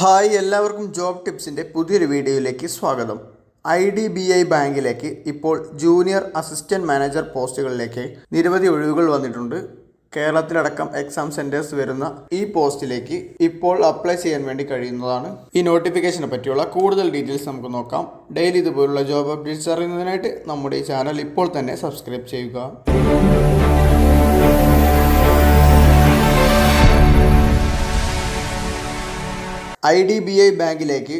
Hi എല്ലാവർക്കും job ടിപ്സിന്റെ പുതിയൊരു വീഡിയോയിലേക്ക് സ്വാഗതം. ഐ ഡി ബി ഐ ബാങ്കിലേക്ക് ഇപ്പോൾ ജൂനിയർ അസിസ്റ്റന്റ് മാനേജർ പോസ്റ്റുകളിലേക്ക് നിരവധി ഒഴിവുകൾ വന്നിട്ടുണ്ട്. കേരളത്തിലടക്കം എക്സാം സെന്റേഴ്സ് വരുന്ന ഈ പോസ്റ്റിലേക്ക് ഇപ്പോൾ അപ്ലൈ ചെയ്യാൻ വേണ്ടി കഴിയുന്നതാണ്. ഈ നോട്ടിഫിക്കേഷനെ പറ്റിയുള്ള കൂടുതൽ ഡീറ്റെയിൽസ് നമുക്ക് നോക്കാം. ഡെയിലി ഇതുപോലുള്ള ജോബ് അപ്ഡേറ്റ്സ് അറിയുന്നതിനായിട്ട് നമ്മുടെ ഈ ചാനൽ ഇപ്പോൾ തന്നെ സബ്സ്ക്രൈബ് ചെയ്യുക. ഐ ഡി ബി ഐ ബാങ്കിലേക്ക്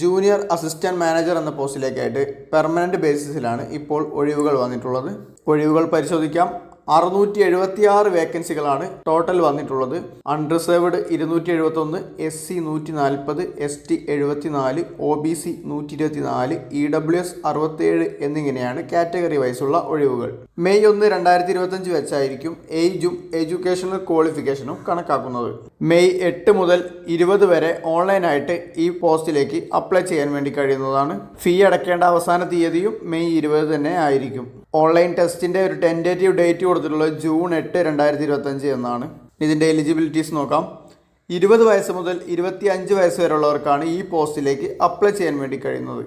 ജൂനിയർ അസിസ്റ്റന്റ് മാനേജർ എന്ന പോസ്റ്റിലേക്കായിട്ട് പെർമനന്റ് ബേസിസിലാണ് ഇപ്പോൾ ഒഴിവുകൾ വന്നിട്ടുള്ളത്. ഒഴിവുകൾ പരിശോധിക്കാം. അറുന്നൂറ്റി എഴുപത്തി ആറ് വേക്കൻസികളാണ് ടോട്ടൽ വന്നിട്ടുള്ളത്. അൺറിസർവ്ഡ് ഇരുന്നൂറ്റി എഴുപത്തി ഒന്ന് എസ് സി നൂറ്റി നാൽപ്പത് എസ് ടി എഴുപത്തി നാല് ഒ ബി സി നൂറ്റി ഇരുപത്തി നാല് ഇ ഡബ്ല്യു എസ് അറുപത്തേഴ് എന്നിങ്ങനെയാണ് കാറ്റഗറി വൈസുള്ള ഒഴിവുകൾ. മെയ് ഒന്ന് രണ്ടായിരത്തി ഇരുപത്തഞ്ച് വെച്ചായിരിക്കും ഏജും എഡ്യൂക്കേഷണൽ ക്വാളിഫിക്കേഷനും കണക്കാക്കുന്നത്. മെയ് എട്ട് മുതൽ ഇരുപത് വരെ ഓൺലൈനായിട്ട് ഈ പോസ്റ്റിലേക്ക് അപ്ലൈ ചെയ്യാൻ വേണ്ടി കഴിയുന്നതാണ്. ഫീ അടയ്ക്കേണ്ട അവസാന തീയതിയും മെയ് ഇരുപത് തന്നെ ആയിരിക്കും. ഓൺലൈൻ ടെസ്റ്റിന്റെ ഒരു ടെന്റേറ്റീവ് ഡേറ്റ് കൊടുത്തിട്ടുള്ളത് ജൂൺ എട്ട് രണ്ടായിരത്തി ഇരുപത്തഞ്ച് എന്നാണ്. ഇതിന്റെ എലിജിബിലിറ്റീസ് നോക്കാം. ഇരുപത് വയസ്സ് മുതൽ ഇരുപത്തി അഞ്ച് വയസ്സ് വരെയുള്ളവർക്കാണ് ഈ പോസ്റ്റിലേക്ക് അപ്ലൈ ചെയ്യാൻ വേണ്ടി കഴിയുന്നത്.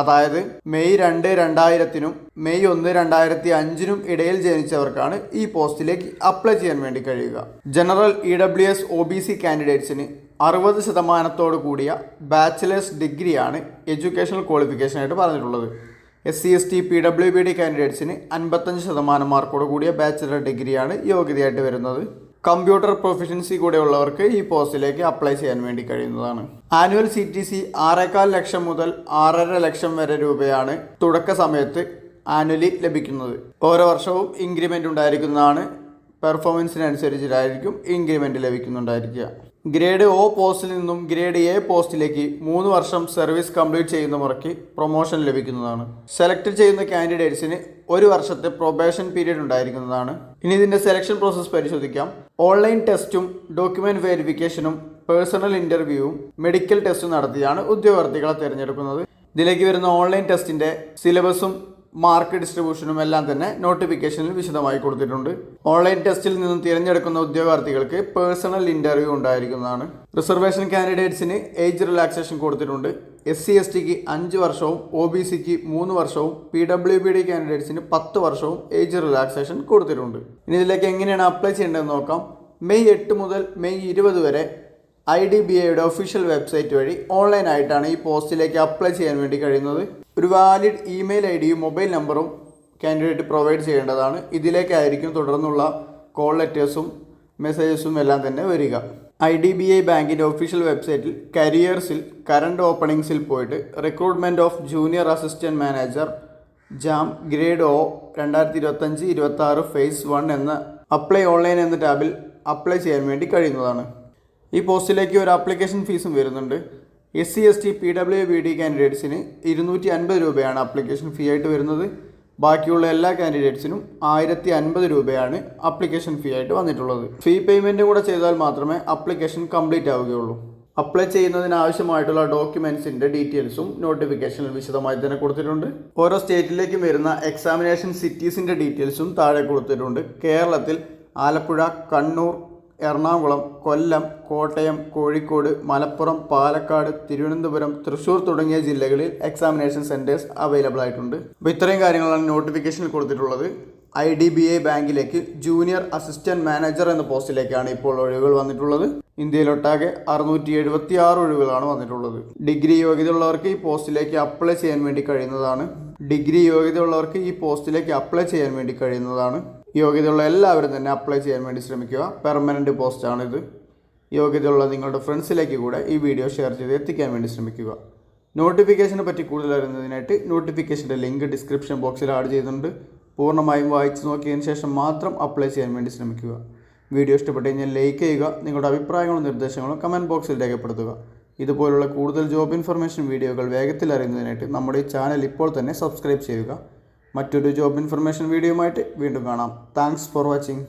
അതായത് മെയ് രണ്ട് രണ്ടായിരത്തിനും മെയ് ഒന്ന് രണ്ടായിരത്തി അഞ്ചിനും ഇടയിൽ ജനിച്ചവർക്കാണ് ഈ പോസ്റ്റിലേക്ക് അപ്ലൈ ചെയ്യാൻ വേണ്ടി കഴിയുക. General E W S O B C കാൻഡിഡേറ്റ്സിന് അറുപത് ശതമാനത്തോടു കൂടിയ ബാച്ചിലേഴ്സ് ഡിഗ്രിയാണ് എഡ്യൂക്കേഷണൽ ക്വാളിഫിക്കേഷനായിട്ട് പറഞ്ഞിട്ടുള്ളത്. S C S T P W B D കാൻഡിഡേറ്റ്സിന് അൻപത്തഞ്ച് ശതമാനം മാർക്കോട് കൂടിയ ബാച്ചിലർ ഡിഗ്രിയാണ് യോഗ്യതയായിട്ട് വരുന്നത്. കമ്പ്യൂട്ടർ പ്രൊഫഷൻസി കൂടെയുള്ളവർക്ക് ഈ പോസ്റ്റിലേക്ക് അപ്ലൈ ചെയ്യാൻ വേണ്ടി കഴിയുന്നതാണ്. ആനുവൽ സി ടി സി ആറേകാൽ ലക്ഷം മുതൽ ആറര ലക്ഷം വരെ രൂപയാണ് തുടക്ക സമയത്ത് ആനുവലി ലഭിക്കുന്നത്. ഓരോ വർഷവും ഇൻക്രിമെന്റ് ഉണ്ടായിരിക്കുന്നതാണ് പെർഫോമൻസിനനുസരിച്ചിട്ടായിരിക്കും ഇൻക്രിമെന്റ് ലഭിക്കുന്നുണ്ടായിരിക്കുക. ഗ്രേഡ് ഒ പോസ്റ്റിൽ നിന്നും ഗ്രേഡ് എ പോസ്റ്റിലേക്ക് മൂന്ന് വർഷം സർവീസ് കംപ്ലീറ്റ് ചെയ്യുന്ന മുറയ്ക്ക് പ്രൊമോഷൻ ലഭിക്കുന്നതാണ്. സെലക്ട് ചെയ്യുന്ന കാൻഡിഡേറ്റ്സിന് ഒരു വർഷത്തെ പ്രൊബേഷൻ പീരീഡ് ഉണ്ടായിരിക്കുന്നതാണ്. ഇനി ഇതിന്റെ സെലക്ഷൻ പ്രോസസ്സ് പരിശോധിക്കാം. ഓൺലൈൻ ടെസ്റ്റും ഡോക്യുമെന്റ് വെരിഫിക്കേഷനും പേഴ്സണൽ ഇന്റർവ്യൂവും മെഡിക്കൽ ടെസ്റ്റും നടത്തിയാണ് ഉദ്യോഗാർത്ഥികളെ തിരഞ്ഞെടുക്കുന്നത്. ഇതിലേക്ക് വരുന്ന ഓൺലൈൻ ടെസ്റ്റിന്റെ സിലബസും മാർക്ക് ഡിസ്ട്രിബ്യൂഷനും എല്ലാം തന്നെ നോട്ടിഫിക്കേഷനിൽ വിശദമായി കൊടുത്തിട്ടുണ്ട്. ഓൺലൈൻ ടെസ്റ്റിൽ നിന്നും തിരഞ്ഞെടുക്കുന്ന ഉദ്യോഗാർത്ഥികൾക്ക് പേഴ്സണൽ ഇന്റർവ്യൂ ഉണ്ടായിരിക്കുന്നതാണ്. റിസർവേഷൻ കാൻഡിഡേറ്റ്സിന് ഏജ് റിലാക്സേഷൻ കൊടുത്തിട്ടുണ്ട്. എസ് സി എസ് ടിക്ക് അഞ്ച് വർഷവും ഒ ബി സിക്ക് മൂന്ന് വർഷവും പി ഡബ്ല്യു ബി ഡി കാൻഡിഡേറ്റ്സിന് പത്ത് വർഷവും ഏജ് റിലാക്സേഷൻ കൊടുത്തിട്ടുണ്ട്. ഇനി ഇതിലേക്ക് എങ്ങനെയാണ് അപ്ലൈ ചെയ്യേണ്ടതെന്ന് നോക്കാം. മെയ് എട്ട് മുതൽ മെയ് ഇരുപത് വരെ ഐ ഡി ബി ഐയുടെ ഒഫീഷ്യൽ വെബ്സൈറ്റ് വഴി ഓൺലൈനായിട്ടാണ് ഈ പോസ്റ്റിലേക്ക് അപ്ലൈ ചെയ്യാൻ വേണ്ടി കഴിയുന്നത്. ഒരു വാലിഡ് ഇമെയിൽ ഐ ഡിയും മൊബൈൽ നമ്പറും കാൻഡിഡേറ്റ് പ്രൊവൈഡ് ചെയ്യേണ്ടതാണ്. ഇതിലേക്കായിരിക്കും തുടർന്നുള്ള കോൾ ലെറ്റേഴ്സും മെസ്സേജസും എല്ലാം തന്നെ വരിക. ഐ ഡി ബി ഐ ബാങ്കിന്റെ ഒഫീഷ്യൽ വെബ്സൈറ്റിൽ കരിയേഴ്സിൽ കറണ്ട് ഓപ്പണിങ്സിൽ പോയിട്ട് recruitment of junior assistant manager JAM grade O രണ്ടായിരത്തി ഇരുപത്തഞ്ച് ഇരുപത്തി ആറ് ഫേസ് വൺ എന്ന അപ്ലൈ ഓൺലൈൻ എന്ന ടാബിൽ അപ്ലൈ ചെയ്യാൻ വേണ്ടി കഴിയുന്നതാണ്. ഈ പോസ്റ്റിലേക്ക് ഒരു ആപ്ലിക്കേഷൻ ഫീസും വരുന്നുണ്ട്. S C S T P W B D കാൻഡിഡേറ്റ്സിന് ഇരുന്നൂറ്റി അൻപത് രൂപയാണ് ആപ്ലിക്കേഷൻ ഫീ ആയിട്ട് വരുന്നത്. ബാക്കിയുള്ള എല്ലാ കാൻഡിഡേറ്റ്സിനും ആയിരത്തി അൻപത് രൂപയാണ് ആപ്ലിക്കേഷൻ ഫീ ആയിട്ട് വന്നിട്ടുള്ളത്. ഫീ പേയ്മെന്റ് കൂടെ ചെയ്താൽ മാത്രമേ അപ്ലിക്കേഷൻ കംപ്ലീറ്റ് ആവുകയുള്ളൂ. അപ്ലൈ ചെയ്യുന്നതിന് ആവശ്യമായിട്ടുള്ള ഡോക്യുമെൻസിന്റെ ഡീറ്റെയിൽസും നോട്ടിഫിക്കേഷനിൽ വിശദമായി തന്നെ കൊടുത്തിട്ടുണ്ട്. ഓരോ സ്റ്റേറ്റിലേക്കും വരുന്ന എക്സാമിനേഷൻ സിറ്റീസിന്റെ ഡീറ്റെയിൽസും താഴെ കൊടുത്തിട്ടുണ്ട്. കേരളത്തിൽ ആലപ്പുഴ കണ്ണൂർ എറണാകുളം കൊല്ലം കോട്ടയം കോഴിക്കോട് മലപ്പുറം പാലക്കാട് തിരുവനന്തപുരം തൃശ്ശൂർ തുടങ്ങിയ ജില്ലകളിൽ എക്സാമിനേഷൻ സെന്റേഴ്സ് അവൈലബിൾ ആയിട്ടുണ്ട്. അപ്പോൾ ഇത്രയും കാര്യങ്ങളാണ് നോട്ടിഫിക്കേഷനിൽ കൊടുത്തിട്ടുള്ളത്. ഐ ഡി ബി ഐ ബാങ്കിലേക്ക് ജൂനിയർ അസിസ്റ്റന്റ് മാനേജർ എന്ന പോസ്റ്റിലേക്കാണ് ഇപ്പോൾ ഒഴിവുകൾ വന്നിട്ടുള്ളത്. ഇന്ത്യയിലൊട്ടാകെ അറുന്നൂറ്റി എഴുപത്തി ആറ് ഒഴിവുകളാണ് വന്നിട്ടുള്ളത്. ഡിഗ്രി യോഗ്യതയുള്ളവർക്ക് ഈ പോസ്റ്റിലേക്ക് അപ്ലൈ ചെയ്യാൻ വേണ്ടി കഴിയുന്നതാണ്. ഡിഗ്രി യോഗ്യതയുള്ളവർക്ക് ഈ പോസ്റ്റിലേക്ക് അപ്ലൈ ചെയ്യാൻ വേണ്ടി കഴിയുന്നതാണ്. യോഗ്യതയുള്ള എല്ലാവരും തന്നെ അപ്ലൈ ചെയ്യാൻ വേണ്ടി ശ്രമിക്കുക. പെർമനന്റ് പോസ്റ്റാണിത് യോഗ്യതയുള്ള നിങ്ങളുടെ ഫ്രണ്ട്സിലേക്ക് കൂടെ ഈ വീഡിയോ ഷെയർ ചെയ്ത് എത്തിക്കാൻ വേണ്ടി ശ്രമിക്കുക. നോട്ടിഫിക്കേഷനെ പറ്റി കൂടുതൽ അറിയുന്നതിനായിട്ട് നോട്ടിഫിക്കേഷന്റെ ലിങ്ക് ഡിസ്ക്രിപ്ഷൻ ബോക്സിൽ ആഡ് ചെയ്തിട്ടുണ്ട്. പൂർണമായും വായിച്ചു നോക്കിയതിന് ശേഷം മാത്രം അപ്ലൈ ചെയ്യാൻ വേണ്ടി ശ്രമിക്കുക. വീഡിയോ ഇഷ്ടപ്പെട്ട് കഴിഞ്ഞാൽ ലൈക്ക് ചെയ്യുക. നിങ്ങളുടെ അഭിപ്രായങ്ങളും നിർദ്ദേശങ്ങളും കമന്റ് ബോക്സിൽ രേഖപ്പെടുത്തുക. ഇതുപോലുള്ള കൂടുതൽ ജോബ് ഇൻഫർമേഷൻ വീഡിയോകൾ വേഗത്തിൽ അറിയുന്നതിനായിട്ട് നമ്മുടെ ഈ ചാനൽ ഇപ്പോൾ തന്നെ സബ്സ്ക്രൈബ് ചെയ്യുക. മറ്റൊരു ജോബ് ഇൻഫർമേഷൻ വീഡിയോയുമായിട്ട് വീണ്ടും കാണാം. Thanks for watching.